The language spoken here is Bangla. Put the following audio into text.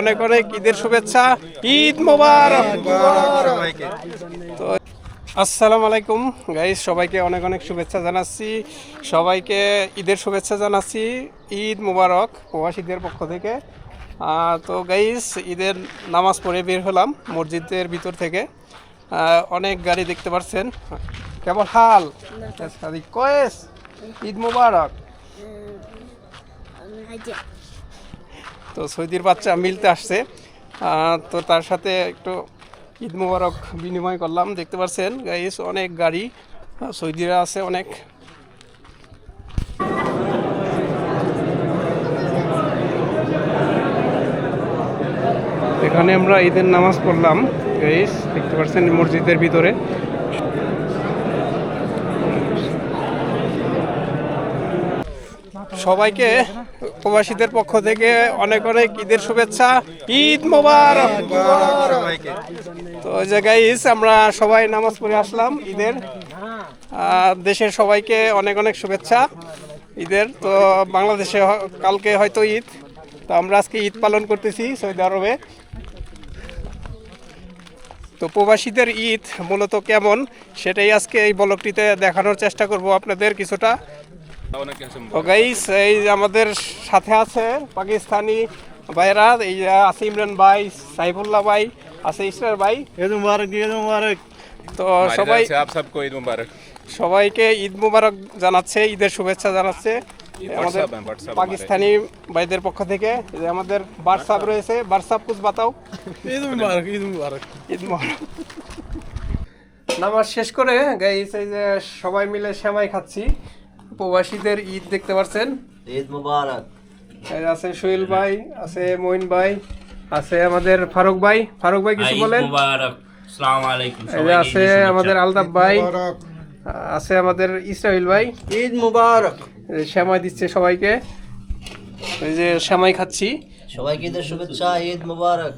অনেক অনেক ঈদের শুভেচ্ছা। ঈদ মোবারক। তো আসসালামু আলাইকুম। গাইস সবাইকে অনেক অনেক শুভেচ্ছা জানাচ্ছি। সবাইকে ঈদের শুভেচ্ছা জানাচ্ছি। ঈদ মোবারক প্রবাসীদের পক্ষ থেকে। তো গাইস ঈদের নামাজ পড়ে বের হলাম মসজিদের ভিতর থেকে। আহ, অনেক গাড়ি দেখতে পাচ্ছেন কেমন হাল? কয়েস ঈদ মোবারক। তো সৌদির বাচ্চা মিলতে আসছে। তো তার সাথে একটু ঈদ মুবারক বিনিময় করলাম। দেখতে পাচ্ছেন গাইস অনেক গাড়ি সৌদিরা আছে অনেক। এখানে আমরা ঈদের নামাজ পড়লাম গাইস দেখতে পাচ্ছেন মসজিদের ভিতরে। সবাইকে প্রবাসীদের পক্ষ থেকে অনেক অনেক ঈদের শুভেচ্ছা। ঈদ মোবারক। তো ওই যে গাইস আমরা সবাই নামাজ পড়ে আসলাম ঈদের। দেশের সবাইকে অনেক অনেক শুভেচ্ছা ঈদের। তো বাংলাদেশে কালকে হয়তো ঈদ। তো আমরা আজকে ঈদ পালন করতেছি সৌদি আরবে। তো প্রবাসীদের ঈদ মূলত কেমন সেটাই আজকে এই ব্লগটিতে দেখানোর চেষ্টা করব আপনাদের কিছুটা। আমাদের সাথে আছে পাকিস্তানি ভাইরা এই আছে ইমরান ভাই সাইফুল্লাহ ভাই আছে ইসরার ভাই। ঈদ মুবারক ঈদ মুবারক। তো সবাই আপ সবকো ঈদ মুবারক। সবাইকে ঈদ মুবারক জানাচ্ছে ঈদের শুভেচ্ছা জানাচ্ছে। আমাদের পাকিস্তানি ভাইদের পক্ষ থেকে যে আমাদের বারসাব রয়েছে বারসাব কুছ বাতাও। ঈদ মুবারক ঈদ মুবারক। ঈদ মুবারক। নামাজ শেষ করে গাইস এই যে সবাই মিলে সেমাই খাচ্ছি। প্রবাসীদের ঈদ দেখতে পাচ্ছেন ঈদ মুবারক। আছে সোহেল ভাই আছে মঈন ভাই আছে আমাদের ফারুক ভাই। ফারুক ভাই কিছু বলেন? মুবারক। আসসালামু আলাইকুম এই আছে আমাদের আলতাফ ভাই আছে আমাদের ইসরাইল ভাই। ঈদ মুবারক। শ্যামাই দিচ্ছে সবাইকে। এই যে শ্যামাই খাচ্ছি। সবাইকে ঈদের শুভেচ্ছা ঈদ মুবারক।